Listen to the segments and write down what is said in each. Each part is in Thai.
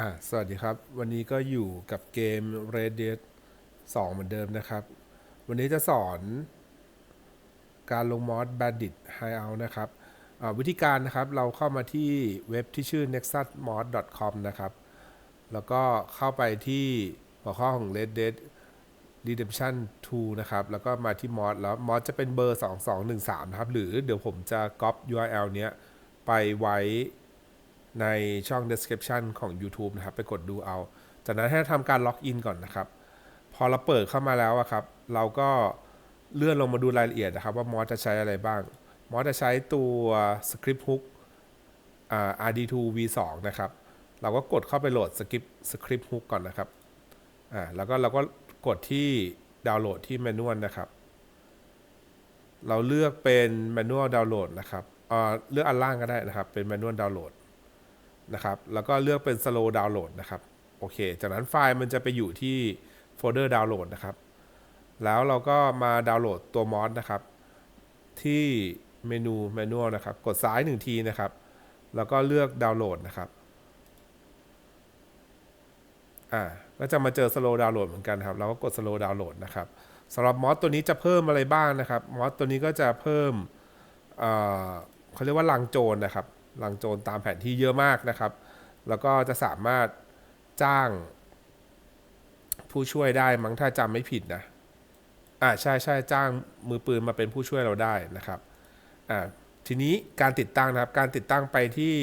อ่าสวัสดีครับ วันนี้ก็อยู่กับเกม Red Dead 2 เหมือนเดิมนะครับ วันนี้จะสอนการลงมอด Bandit Hideout นะครับวิธีการนะครับเราเข้ามาที่เว็บที่ชื่อ nexusmod.com นะครับ แล้วก็เข้าไปที่หัวข้อของ Red Dead Redemption 2 นะครับ แล้วก็มาที่มอดแล้วมอดจะเป็นเบอร์ 2213 นะครับ หรือเดี๋ยวผมจะก๊อป URL เนี้ยไปไว้ ในช่อง description ของ YouTube นะครับ ไปกดดูเอา จากนั้นให้ทำการล็อกอินก่อนนะครับ พอเราเปิดเข้ามาแล้วอะครับ เราก็เลื่อนลงมาดูรายละเอียดนะครับ ว่ามอสจะใช้อะไรบ้าง มอสจะใช้ตัว script hook RD2 V2 นะครับ เราก็กดเข้าไปโหลด script script hook ก่อนนะครับ อ่า แล้วก็เราก็กดที่ดาวน์โหลดที่ manual นะครับ เราเลือกเป็น manual download นะครับ เลือกอันล่างก็ได้นะครับ เป็น manual download นะครับ แล้วก็เลือกเป็น slow download นะครับ โอเค จากนั้นไฟล์มันจะไปอยู่ที่โฟลเดอร์ดาวน์โหลดนะครับ แล้วเราก็มาดาวน์โหลดตัวมอสนะครับ ที่เมนู manual นะครับ กดซ้ายหนึ่งทีนะครับ แล้วก็เลือกดาวน์โหลดนะครับอ่าก็จะมาเจอ slow download เหมือนกันครับ เราก็กด slow download นะครับสำหรับมอสตัวนี้จะเพิ่มอะไรบ้างนะครับ มอสตัวนี้ก็จะเพิ่มเอ่อเขาเรียกว่าลังโจรนะครับ ลังโจรตามแผนที่เยอะมากนะครับ แล้วก็จะสามารถจ้างผู้ช่วยได้มั้งถ้าจำไม่ผิดนะอ่าใช่ใช่จ้างมือปืนมาเป็นผู้ช่วยเราได้นะครับอ่าทีนี้การติดตั้งนะครับ การติดตั้งไปที่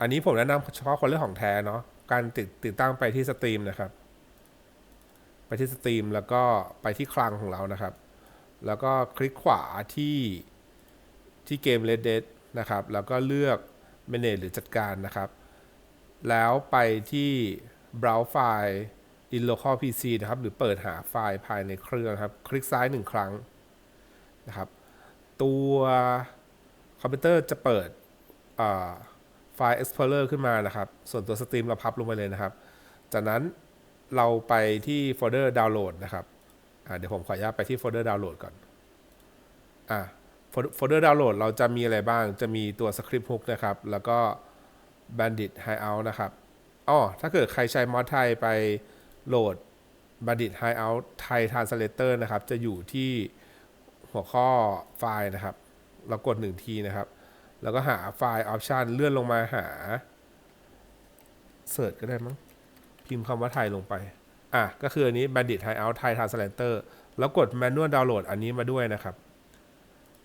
อันนี้ผมแนะนำเฉพาะคนเรื่องของแท้เนาะการติดติดตั้งไปที่สตรีมนะครับ ไปที่สตรีมแล้วก็ไปที่คลังของเรานะครับ แล้วก็คลิกขวาที่ที่เกม Red Dead นะครับ แล้วก็เลือก manage หรือจัดการนะครับ แล้วไปที่ browse ไฟล์ in local PC นะครับ หรือเปิดหาไฟล์ภายในเครื่องครับ คลิกซ้ายหนึ่งครั้งนะครับ ตัวคอมพิวเตอร์จะเปิดไฟล์ Explorer ขึ้นมานะครับ ส่วนตัวสตรีมเราพับลงไปเลยนะครับ จากนั้นเราไปที่โฟลเดอร์ดาวน์โหลดนะครับ เดี๋ยวผมขออนุญาตไปที่โฟลเดอร์ดาวน์โหลดก่อน อ่า โฟลเดอร์ดาวน์โหลดเราจะมีอะไรบ้าง จะมีตัว Script Hook นะครับ แล้วก็ Bandit Hideout นะครับอ๋อถ้าเกิดใครใช้มอดไทยไปโหลด Bandit Hideout ไทย Translator นะครับ จะอยู่ที่หัวข้อไฟล์นะครับ เรากดหนึ่งทีนะครับ แล้วก็หาไฟล์ Option เลื่อนลงมาหาเสิร์ชก็ได้มั้ง พิมพ์คำว่าไทยลงไป อะ ก็คืออันนี้ Bandit Hideout Thai Translator แล้วกด Manual Download อันนี้มาด้วยนะครับ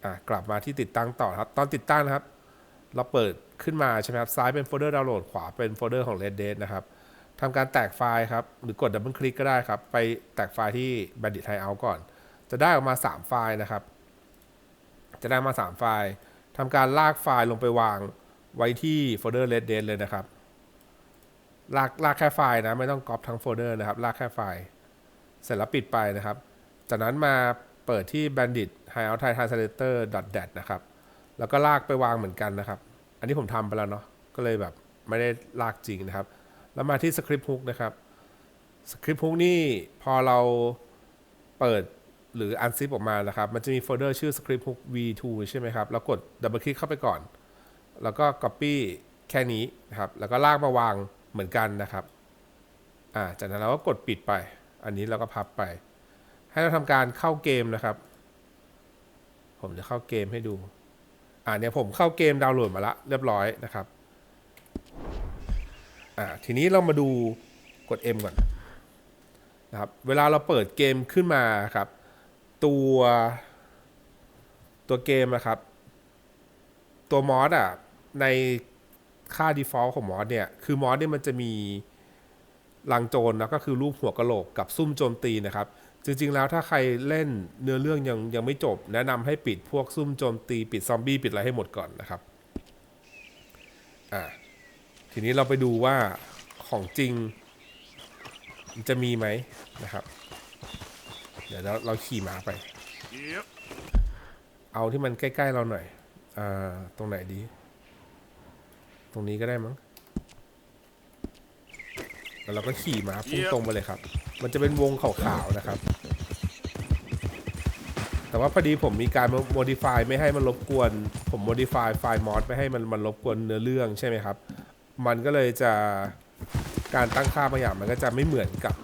อะกลับมาที่ติดตั้งต่อครับ ตอนติดตั้งนะครับ เราเปิดขึ้นมาใช่ไหมครับ ซ้ายเป็นโฟลเดอร์ดาวน์โหลด ขวาเป็นโฟลเดอร์ของ Red Dead นะครับทำการแตกไฟล์ครับ หรือกดดับเบิลคลิกก็ได้ครับ ไปแตกไฟล์ที่ Bandit Hideout ก่อน จะได้ออกมา 3 ไฟล์นะครับ จะได้มา 3 ไฟล์ทำการลากไฟล์ลงไปวางไว้ที่โฟลเดอร์ Red Dead เลยนะครับ ลากลากแค่ไฟล์นะ ไม่ต้องก๊อปทั้งโฟลเดอร์นะครับ ลากแค่ไฟล์ เสร็จแล้วปิดไปนะครับ จากนั้นมา เปิดที่ bandit hideout thai translator dat นะครับ แล้วก็ลากไปวางเหมือนกันนะครับ อันนี้ผมทำไปแล้วเนาะก็เลยแบบไม่ได้ลากจริงนะครับ แล้วมาที่ script hook นะครับ script hook นี่พอเราเปิดหรือ unzip ออกมานะครับ มันจะมีโฟลเดอร์ชื่อ script hook v2 ใช่ไหมครับ แล้วกดดับเบิลคลิกเข้าไปก่อน แล้วก็ copy แค่นี้นะครับ แล้วก็ลากมาวางเหมือนกันนะครับ อ่า จากนั้นเราก็กดปิดไป อันนี้เราก็พับไป ให้เราทำการเข้าเกมนะครับ ผมจะเข้าเกมให้ดู อ่าเนี่ยผมเข้าเกมดาวน์โหลดมาละเรียบร้อยนะครับ อ่าทีนี้เรามาดูกด M ก่อนนะครับ เวลาเราเปิดเกมขึ้นมาครับ ตัวตัวเกมนะครับ ตัวมอสอะในค่า default ของมอสเนี่ย คือมอสเนี่ยมันจะมีลังโจรนะก็คือรูปหัวกะโหลกกับซุ่มโจมตีนะครับ จริง ๆ แล้วถ้าใครเล่นเนื้อเรื่องยังยังไม่จบ แนะนำให้ปิดพวกซุ่มโจมตีปิดซอมบี้ปิดอะไรให้หมดก่อนนะครับอ่าทีนี้เราไปดูว่าของจริงมันจะมีไหมนะครับ เดี๋ยวเราเราขี่ม้าไป Yep. เอาที่มันใกล้ ๆ เราหน่อยอ่าตรงไหนดี ตรงนี้ก็ได้มั้งแล้วเราก็ขี่ม้าพุ่งตรงไปเลยครับ มันจะเป็นวงขาวๆนะครับ แต่ว่าพอดีผมมีการ modify ไม่ให้มันรบกวน ผม modify ไฟล์มอสไม่ให้มันมันรบกวนเนื้อเรื่องใช่ไหมครับ มันก็เลยจะการตั้งค่าบางอย่างมันก็จะไม่เหมือนกับ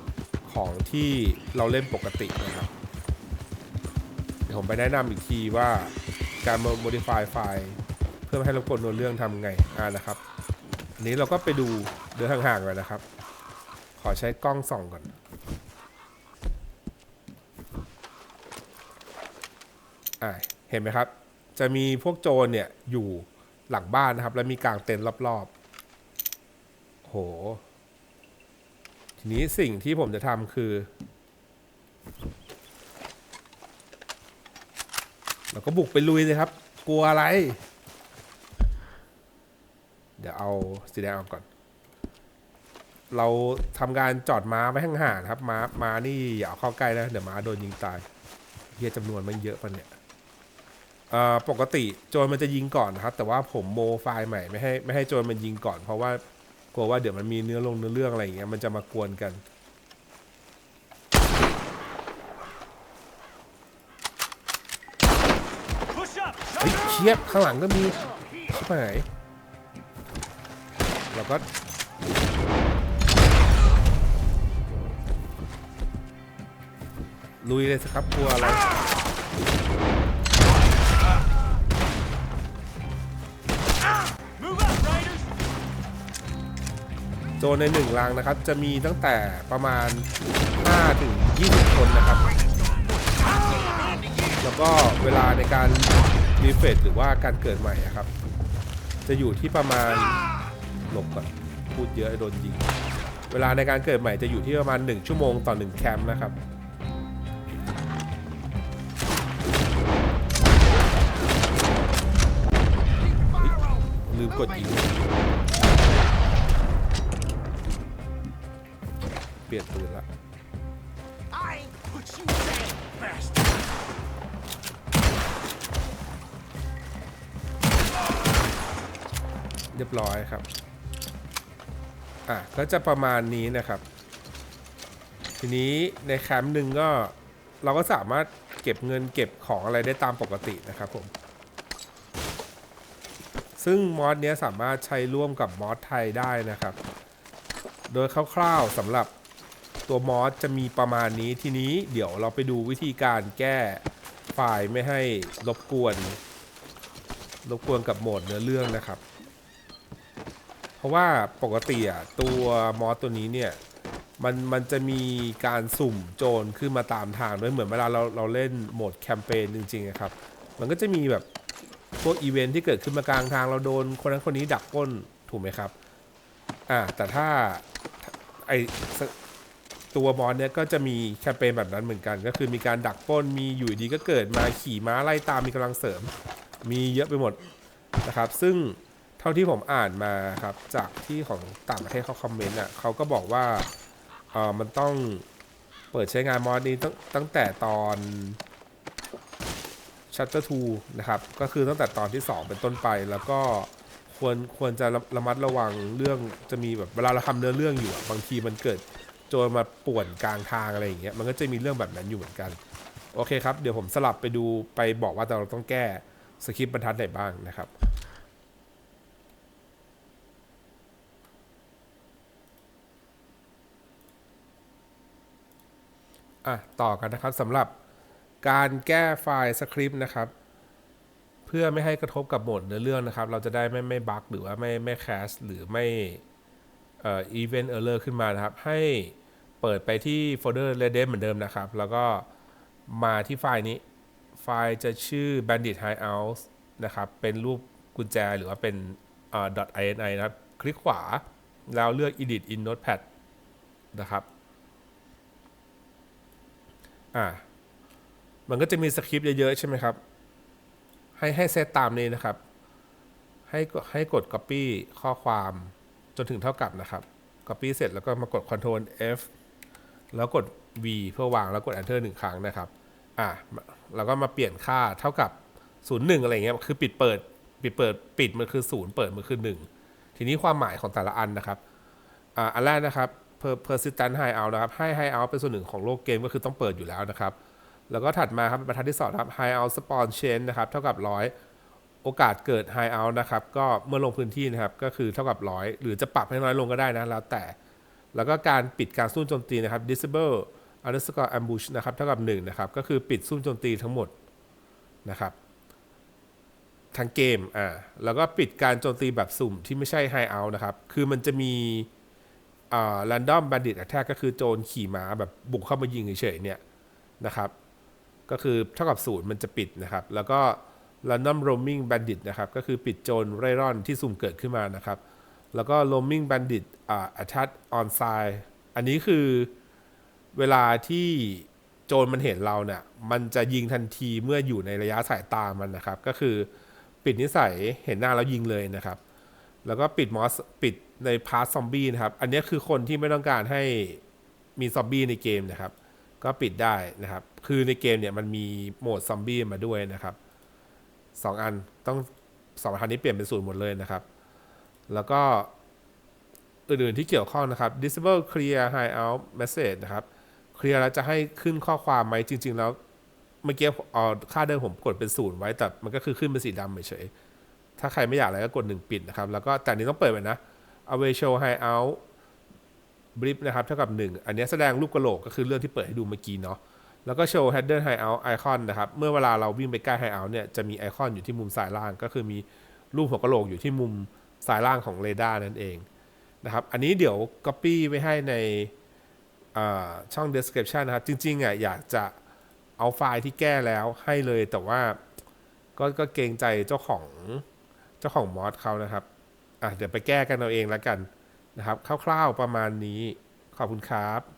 ของที่เราเล่นปกตินะครับเดี๋ยวผมไปแนะนำอีกทีว่าการโมา modify ไฟล์เพื่อไม่ให้รบกวนเนื้อเรื่องทำไงอ่านะครับอันนี้เราก็ไปดูเดินห่างๆก่อนนะครับ ขอใช้กล้องส่องก่อน อ่าเห็นไหมครับ จะมีพวกโจรเนี่ยอยู่หลังบ้านนะครับ แล้วมีกางเต็นท์รอบๆโห ทีนี้สิ่งที่ผมจะทำคือ เราก็บุกไปลุยเลยครับ กลัวอะไร เดี๋ยวเอาสีแดงออกก่อน เราทำการจอดม้าไว้ห่างๆนครับ ม้าม้านี่อย่าเอาเข้าใกล้นะ เดี๋ยวม้าโดนยิงตายเฮียจำนวนมันเยอะปะเนี่ย ปกติโจรมันจะยิงก่อนนะครับ แต่ว่าผมโมไฟล์ใหม่ไม่ให้ไม่ให้โจรมันยิงก่อน เพราะว่ากลัวว่าเดี๋ยวมันมีเนื้อลงเนื้อเรื่องอะไรอย่างเงี้ยมันจะมากวนกัน เฮ้ยเชียบข้างหลังก็มีชิบหายเราก็ลุยเลยสิครับกลัวอะไร โจรในหนึ่งรังนะครับ จะมีตั้งแต่ประมาณ 5 ถึง 20 คนนะครับ แล้วก็เวลาในการรีเฟรชหรือว่าการเกิดใหม่อะครับ จะอยู่ที่ประมาณหลบก่อนพูดเยอะโดนยิง เวลาในการเกิดใหม่จะอยู่ที่ประมาณ 1 ชั่วโมงต่อ 1 แคมป์นะครับลืมกดยิง เปลี่ยนปืนละ I ain't put you down, bastard! เรียบร้อยครับ อะก็จะประมาณนี้นะครับ ทีนี้ในแคมป์หนึ่งก็เราก็สามารถเก็บเงินเก็บของอะไรได้ตามปกตินะครับผม ซึ่งมอสเนี้ยสามารถใช้ร่วมกับมอสไทยได้นะครับ โดยคร่าวๆสำหรับ ตัวมอสจะมีประมาณนี้ทีนี้เดี๋ยวเราไปดูวิธีการแก้ไฟล์ไม่ให้รบกวน รบกวนกับโหมดเนื้อเรื่องนะครับ เพราะว่าปกติอะตัวมอสตัวนี้เนี่ยมันมันจะมีการสุ่มโจรขึ้นมาตามทางด้วยเหมือนเวลาเราเราเล่นโหมดแคมเปญจริงๆอะครับ มันก็จะมีแบบพวกอีเวนท์ที่เกิดขึ้นมากลางทางเราโดนคนนั้นคนนี้ดักปล้นถูกไหมครับอ่าแต่ถ้าไอส ตัวมอสเนี่ยก็จะมีแคมเปญแบบนั้นเหมือนกัน ก็คือมีการดักปล้นมีอยู่ดีก็เกิดมาขี่ม้าไล่ตามมีกำลังเสริม มีเยอะไปหมดนะครับ ซึ่งเท่าที่ผมอ่านมาครับจากที่ของต่างประเทศเขาคอมเมนต์อะเขาก็บอกว่าเออมันต้องเปิดใช้งานมอสนี้ตั้งตั้งแต่ตอน Shutter 2 นะครับ ก็คือตั้งแต่ตอนที่ 2 เป็นต้นไปแล้วก็ควรควรจะระระมัดระวังเรื่องจะมีแบบเวลาเราทำเนื้อเรื่องอยู่บางทีมันเกิด โจรมาป่วนกลางทางอะไรอย่างเงี้ยมันก็จะมีเรื่องแบบนั้นอยู่เหมือนกันโอเคครับ เดี๋ยวผมสลับไปดูไปบอกว่าเราต้องแก้สคริปต์บรรทัดไหนบ้างนะครับอะต่อกันนะครับสำหรับการแก้ไฟล์สคริปต์นะครับ เพื่อไม่ให้กระทบกับโหมดเนื้อเรื่องนะครับ เราจะได้ไม่ไม่บั๊กหรือว่าไม่ไม่แคสหรือไม่ เอออีเวนต์เออร์เลอร์ขึ้นมานะครับ ให้เปิดไปที่โฟลเดอร์ Redem เหมือนเดิมนะครับ แล้วก็มาที่ไฟล์นี้ ไฟล์จะชื่อ bandit hideout นะครับ เป็นรูปกุญแจหรือว่าเป็นเอ่อ .ini นะครับ คลิกขวา แล้วเลือก edit in notepad นะครับ อ่า มันก็จะมีสคริปต์เยอะ ๆ ใช่ไหมครับ ให้ให้เซตตามนี้นะครับ ให้ให้กด copy ข้อความ จนถึงเท่ากับนะครับ copy เสร็จแล้วก็มากด Ctrl F แล้วกด V เพื่อวางแล้วกด Enter หนึ่งครั้งนะครับอ่าแล้วก็มาเปลี่ยนค่าเท่ากับ 01 อะไรเงี้ยคือปิดเปิดปิดเปิดปิดมันคือ 0 เปิดมันคือ 1 ทีนี้ความหมายของแต่ละอันนะครับอ่าอันแรกนะครับ persistent hideout นะครับให้ hideout เป็นส่วนหนึ่งของโลกเกมก็คือต้องเปิดอยู่แล้วนะครับ แล้วก็ถัดมาครับบรรทัดที่สองครับ hideout spawn change นะครับ เท่ากับร้อย โอกาสเกิด hideout นะครับ ก็เมื่อลงพื้นที่นะครับ ก็คือเท่ากับร้อยหรือจะปรับให้น้อยลงก็ได้นะ แล้วแต่ แล้วก็การปิดการซุ่มโจมตีนะครับ disable underscore ambush นะครับ เท่ากับ 1 นะครับ ก็คือปิดซุ่มโจมตีทั้งหมดนะครับทั้งเกมอ่าแล้วก็ปิดการโจมตีแบบสุ่มที่ไม่ใช่ high out นะครับ คือมันจะมีอ่า random bandit attack ก็คือโจรขี่ม้าแบบบุกเข้ามายิงเฉยๆเนี่ยนะครับ ก็คือเท่ากับศูนย์มันจะปิดนะครับ แล้วก็ random roaming bandit นะครับก็คือปิดโจรเร่ร่อนที่สุ่มเกิดขึ้นมานะครับ แล้วก็ roaming bandit อ่า attack on side อันนี้คือเวลาที่โจรมันเห็นเราเนี่ยมันจะยิงทันทีเมื่ออยู่ในระยะสายตามันนะครับ ก็คือปิดนิสัยเห็นหน้าแล้วยิงเลยนะครับ แล้วก็ปิดมอสปิดในพาร์ทซอมบี้นะครับ อันนี้คือคนที่ไม่ต้องการให้มีซอมบี้ในเกมนะครับ ก็ปิดได้นะครับ คือในเกมเนี่ยมันมีโหมดซอมบี้มาด้วยนะครับ สองอันต้องสองอันนี้เปลี่ยนเป็นศูนย์หมดเลยนะครับ แล้วก็อื่นๆที่เกี่ยวข้องนะครับ disable clear high out message นะครับเคลียร์แล้วจะให้ขึ้นข้อความไหมจริง ๆ แล้วเมื่อกี้เอาค่าเดิมผมกดเป็นศูนย์ไว้แต่มันก็คือขึ้นเป็นสีดำเฉยถ้าใครไม่อยากอะไรก็กดหนึ่งปิดนะครับ แล้วก็แต่นนี้ต้องเปิดไปนะ away show high out blip นะครับเท่ากับ 1 อันนี้แสดงรูปกระโหลกก็คือเรื่องที่เปิดให้ดูเมื่อกี้เนาะ แล้วก็ show header high out icon นะครับ เมื่อเวลาเราวิ่งไปใกล้ high out เนี่ยจะมีไอคอนอยู่ที่มุมซ้ายล่าง ก็คือมีรูปหัวกะโหลกอยู่ที่มุมซ้ายล่างของเรดาร์นั่นเองนะครับ อันนี้เดี๋ยว copy ไว้ให้ในช่อง description นะครับ จริงๆอะอยากจะเอาไฟล์ที่แก้แล้วให้เลยแต่ว่าก็ก็เกรงใจเจ้าของเจ้าของมอสเขานะครับอะเดี๋ยวไปแก้กันเอาเองแล้วกันนะครับ คร่าวๆประมาณนี้ขอบคุณครับ